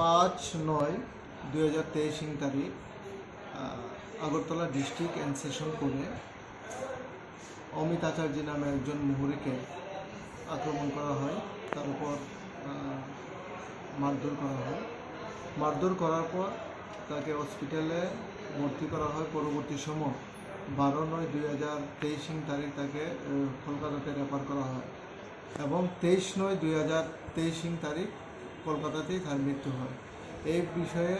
পাঁচ নয়, দুই হাজার তেইশ তারিখ আগরতলা ডিস্ট্রিক্ট অ্যান্ড সেশন করে অমিত আচার্য নামে একজন মুহুরিকে আক্রমণ করা হয়। তার উপর মারধর করা হয়। মারধর করার পর তাকে হসপিটালে ভর্তি করা হয়। পরবর্তী সময় বারো নয়, দুই হাজার তেইশ তারিখ তাকে কলকাতাতে রেফার করা হয়। এবং তেইশ নয়, দুই হাজার তেইশ তারিখ কলকাতাতেই তার মৃত্যু হয়। এই বিষয়ে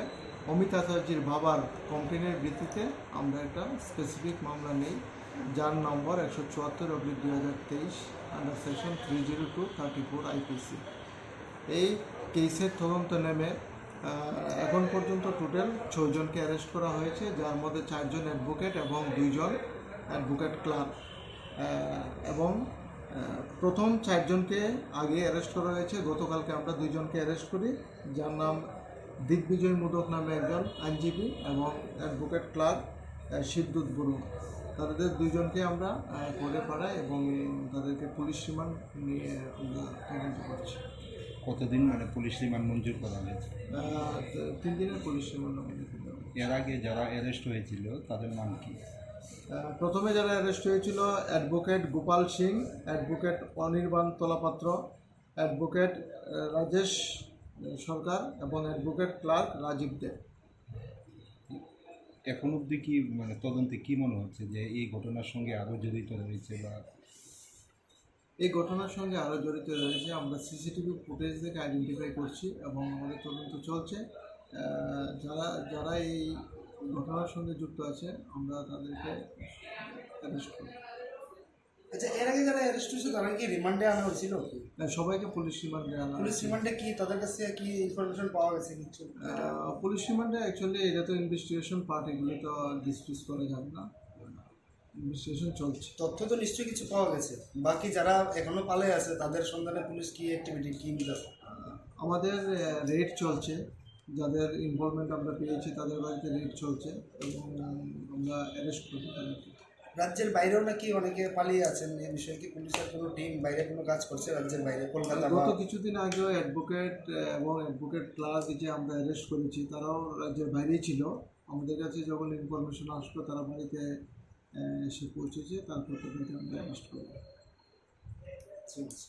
অমিত আচার্যের বাবার কমপ্লেনের ভিত্তিতে আমরা একটা স্পেসিফিক মামলা নেই। যার নম্বর একশো চুয়াত্তর অব্লিক দুই হাজার তেইশ under section three zero two thirty four IPC এই কেসের তদন্ত নেমে এখন পর্যন্ত টোটাল ছজনকে অ্যারেস্ট করা হয়েছে, যার মধ্যে চারজন অ্যাডভোকেট এবং দুইজন অ্যাডভোকেট ক্লার্ক এবং প্রথম চারজনকে আগে অ্যারেস্ট করা হয়েছে। গতকালকে আমরা দুইজনকে অ্যারেস্ট করি। যার নাম দিগ্বিজয় মুদক নামে একজন আইনজীবী এবং অ্যাডভোকেট ক্লার্ক শিবদূত বরু তাদের দুইজনকে আমরা করে পাড়াই এবং তাদেরকে পুলিশ রিমান্ড নিয়ে আমরা তদন্ত করছি। কতদিন মানে পুলিশ রিমান্ড মঞ্জুর করা হয়েছে? তিন দিনের পুলিশ রিমান্ড এর আগে যারা অ্যারেস্ট হয়েছিল তাদের নাম কি? প্রথমে যারা অ্যারেস্ট হয়েছিল advocate Gopal Singh advocate Anirban Talapatra advocate Rajesh Sarkar এবং অ্যাডভোকেট ক্লার্ক রাজীব দেব এখন অবধি কি মানে তদন্তে কি মনে হচ্ছে যে এই ঘটনার সঙ্গে আরও জড়িত রয়েছে বা? এই ঘটনার সঙ্গে আরও জড়িত রয়েছে। আমরা সিসিটিভি ফুটেজ থেকে আইডেন্টিফাই করছি এবং আমাদের তদন্ত চলছে। যারা যারা এই ঘটনার সঙ্গে যুক্ত আছে আমরা তাদেরকে অ্যারেস্ট করি আচ্ছা এর আগে যারা অ্যারেস্ট হয়েছে তারা কি রিমান্ডে আনা হয়েছিল? কি সবাইকে পুলিশ রিমান্ডে আনা পুলিশ রিমান্ডে কি তাদের কাছে কি ইনফরমেশন পাওয়া গেছে কিছু? পুলিশ রিমান্ডে অ্যাকচুয়ালি এটা তো ইনভেস্টিগেশন পার্ট এগুলো তো ডিসক্রিজ করা যাবে না। ইনভেস্টিগেশন চলছে। তথ্য তো নিশ্চয়ই কিছু পাওয়া গেছে। বাকি যারা এখনও পালে আছে তাদের সন্ধানে পুলিশ কি অ্যাক্টিভিটি কি আমাদের রেড চলছে। যাদের ইনভলভমেন্ট আমরা পেয়েছি তাদের বাড়িতে রেড চলছে এবং আমরা অ্যারেস্ট করব তাদেরকে রাজ্যের বাইরেও নাকি অনেকে পালিয়ে আছেন এই বিষয়ে কি পুলিশের কোনো টিম বাইরে কোনো কাজ করছে রাজ্যের বাইরে? কলকাতা গত কিছুদিন আগেও অ্যাডভোকেট এবং অ্যাডভোকেট ক্লার্ক যে আমরা অ্যারেস্ট করেছি তারাও রাজ্যের বাইরেই ছিল। আমাদের কাছে যখন ইনফরমেশন আসলো তারা বাড়িতে এসে পৌঁছেছে তারপর তাদেরকে আমরা অ্যারেস্ট করব। ঠিক আছে।